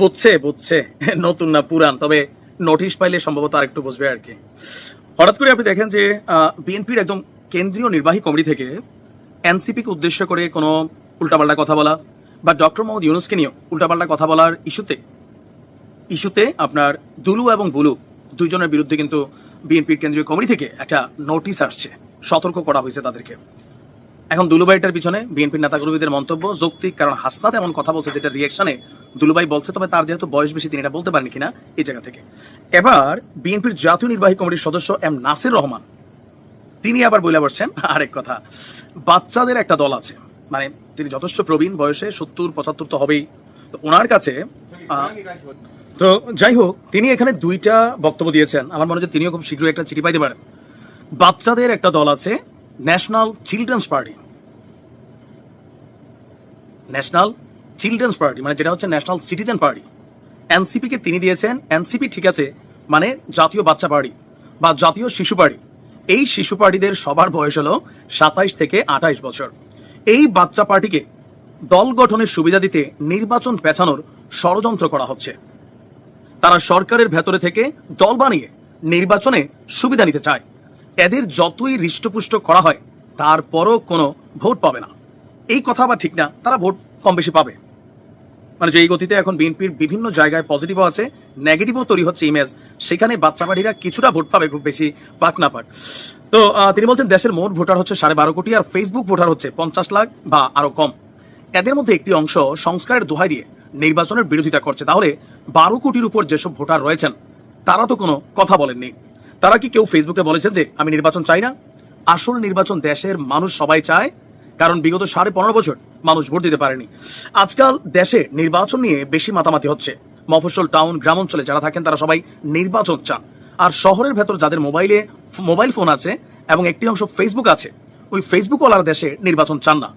বুঝছে বুঝছে। নতুন না পুরান, তবে নোটিশ পাইলে সম্ভবত আরেকটু বুঝবে আর কি। হঠাৎ করে আপনি দেখেন যে বিএনপির একদম কেন্দ্রীয় নির্বাহী কমিটি থেকে এনসিপিকে উদ্দেশ্য করে কোনো উল্টাপাল্টা কথা বলা বা ডক্টর মোহাম্মদ ইউনুসকে নিয়ে উল্টাপাল্টা কথা বলার ইস্যুতে ইস্যুতে আপনার দুলু এবং বুলু দুইজনের বিরুদ্ধে কিন্তু বিএনপির কেন্দ্রীয় কমিটি থেকে একটা নোটিশ আসছে, সতর্ক করা হয়েছে তাদেরকে। এখন দুলুবাইটার পিছনে বিএনপির নেতাকর্মীদের মন্তব্য, যৌক্তিক, কারণ হাসনাত এমন কথা বলছে যেটা রিয়াকশনে দুলুবাই বলছে, তবে তার যেহেতু বয়স বেশি, তিনি এটা বলতে পারেন কিনা? এই জায়গা থেকে। এবার বিএনপির জাতীয় নির্বাহী কমিটির সদস্য এম নাসির রহমান। তিনি আবার বলে বসছেন। আরেক কথা, বাচ্চাদের একটা দল আছে। মানে তিনি যথেষ্ট প্রবীণ, বয়সে সত্তর, পঁচাত্তর তো হবেই। তো ওনার কাছে তো যাই হোক, তিনি এখানে দুইটা বক্তব্য দিয়েছেন। আমার মনে হয় তিনিও খুব শীঘ্রই একটা চিঠি পাইতে পারেন। বাচ্চাদের একটা দল আছে, national children's party. National children's party মানে যেটা হচ্ছে ন্যাশনাল সিটিজেন পার্টি। এনসিপিকে তিনি দিয়েছেন, এনসিপি ঠিক আছে মানে জাতীয় বাচ্চা পার্টি বা জাতীয় শিশু পার্টি। এই শিশু পার্টিদের সবার বয়স হলো সাতাইশ থেকে আঠাইশ বছর। এই বাচ্চা পার্টিকে দল গঠনের সুবিধা দিতে নির্বাচন পেছানোর ষড়যন্ত্র করা হচ্ছে। তারা সরকারের ভেতরে থেকে দল বানিয়ে নির্বাচনে সুবিধা নিতে চায়। এদের যতই হৃষ্টপুষ্ট করা হয়, তারপরও কোনো ভোট পাবে না। এই কথা আবার ঠিক না, তারা ভোট কম বেশি পাবে। মানে যে এই গতিতে এখন বিএনপির বিভিন্ন জায়গায় পজিটিভও আছে নেগেটিভও তৈরি হচ্ছে ইমেজ সেখানে বাচ্চা বাড়িরা কিছুটা ভোট পাবে খুব বেশি পাক না পাক। তো তিনি বলছেন দেশের মোট ভোটার হচ্ছে সাড়ে বারো কোটি আর ফেসবুক ভোটার হচ্ছে পঞ্চাশ লাখ বা আরও কম। এদের মধ্যে একটি অংশ সংস্কারের দোহাই দিয়ে নির্বাচনের বিরোধিতা করছে। তাহলে বারো কোটির উপর যেসব ভোটার রয়েছেন, তারা তো কোনো কথা বলেননি। তারা কি কেউ ফেসবুকে বলেছেন যে, আমি নির্বাচন চাই না আসল নির্বাচন দেশের মানুষ সবাই চায়, কারণ বিগত সাড়ে পনেরো বছর মানুষ ভোট দিতে পারেনি। আজকাল দেশে নির্বাচন নিয়ে বেশি মাতামাতি হচ্ছে। মফস্বল টাউন গ্রাম অঞ্চলে যারা থাকেন তারা সবাই নির্বাচন চান। আর শহরের ভেতর যাদের মোবাইলে মোবাইল ফোন আছে এবং একটি অংশ ফেসবুক আছে, ওই ফেসবুক ওয়ালার দেশে নির্বাচন চান না।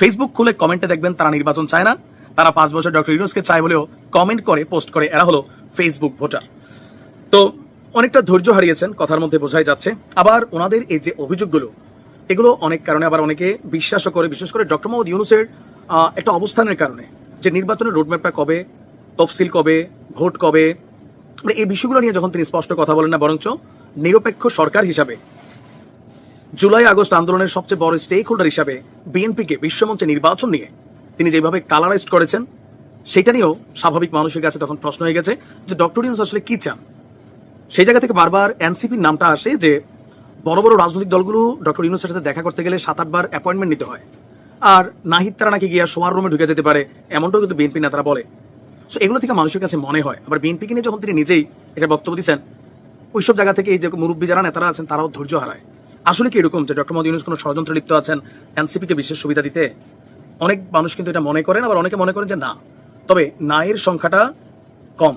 ফেসবুক খুলে কমেন্টে দেখবেন তারা নির্বাচন চায় না। তারা পাঁচ বছর ডক্টর ইউনুসকে চায় বলেও কমেন্ট করে, পোস্ট করে, এরা হলো ফেসবুক ভোটার। তো অনেকটা ধৈর্য হারিয়েছেন, কথার মধ্যে বোঝাই যাচ্ছে। আবার ওনাদের এই যে অভিযোগগুলো এগুলো অনেক কারণে, আবার অনেকে বিশ্বাসও করে, বিশেষ করে ডক্টর মোহাম্মদ ইউনুসের একটা অবস্থানের কারণে, যে নির্বাচনের রোডম্যাপটা কবে, তফসিল কবে, ভোট কবে মানে এই বিষয়গুলো নিয়ে যখন তিনি স্পষ্ট কথা বলেন না, বরঞ্চ নিরপেক্ষ সরকার হিসাবে, জুলাই, আগস্ট আন্দোলনের সবচেয়ে বড় স্টেক হোল্ডার হিসাবে বিএনপিকে বিশ্বমঞ্চে নির্বাচন নিয়ে তিনি যেভাবে কালারাইজড করেছেন, সেটা নিয়েও স্বাভাবিক মানুষের কাছে তখন প্রশ্ন হয়ে গেছে যে ডক্টর ইউনুস আসলে কি চান? সেই জায়গা থেকে বারবার এনসিপির নামটা আসে যে বড় বড় রাজনৈতিক দলগুলো ডক্টর ইউনুসের সাথে দেখা করতে গেলে সাত আটবার অ্যাপয়েন্টমেন্ট নিতে হয়। আর নাহিদ তারা নাকি গিয়া শোয়ার রুমে ঢুকে যেতে পারে, এমনটাও কিন্তু বিএনপি নেতারা বলে। সো এগুলো থেকে মানুষের কাছে মনে হয়। আবার বিএনপিকে নিয়ে যখন তিনি নিজেই এটা বক্তব্য দিচ্ছেন, ওইসব জায়গা থেকে এই যে মুরব্বী যারা নেতারা আছেন, তারাও ধৈর্য হারায়। আসলে কি এরকম যে ডক্টর মোদী ইউনুস কোনো ষড়যন্ত্র লিপ্ত আছেন এনসিপিকে বিশেষ সুবিধা দিতে? অনেক মানুষ কিন্তু এটা মনে করেন, আবার অনেকে মনে করেন যে না। তবে নায়ের সংখ্যাটা কম।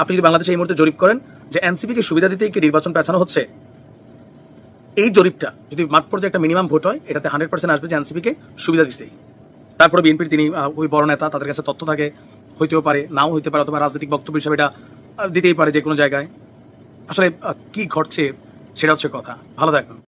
আপনি যদি বাংলাদেশে এই মুহূর্তে জরিপ করেন যে এনসিপিকে সুবিধা দিতেই কি নির্বাচন পেছানো হচ্ছে? এই জরিপটা, যদি মাঠ পর্যায়ে একটা মিনিমাম ভোট হয়, এটাতে হান্ড্রেড পার্সেন্ট আসবে যে এনসিপিকে সুবিধা দিতেই। তারপরে বিএনপির তিনি ওই বড় নেতা, তাদের কাছে তথ্য থাকে, হইতেও পারে, নাও হইতে পারে, অথবা রাজনৈতিক বক্তব্য হিসাবে এটা দিতেই পারে যে কোনো জায়গায়। আসলে কি ঘটছে, সেটা হচ্ছে কথা। ভালো থাকুন।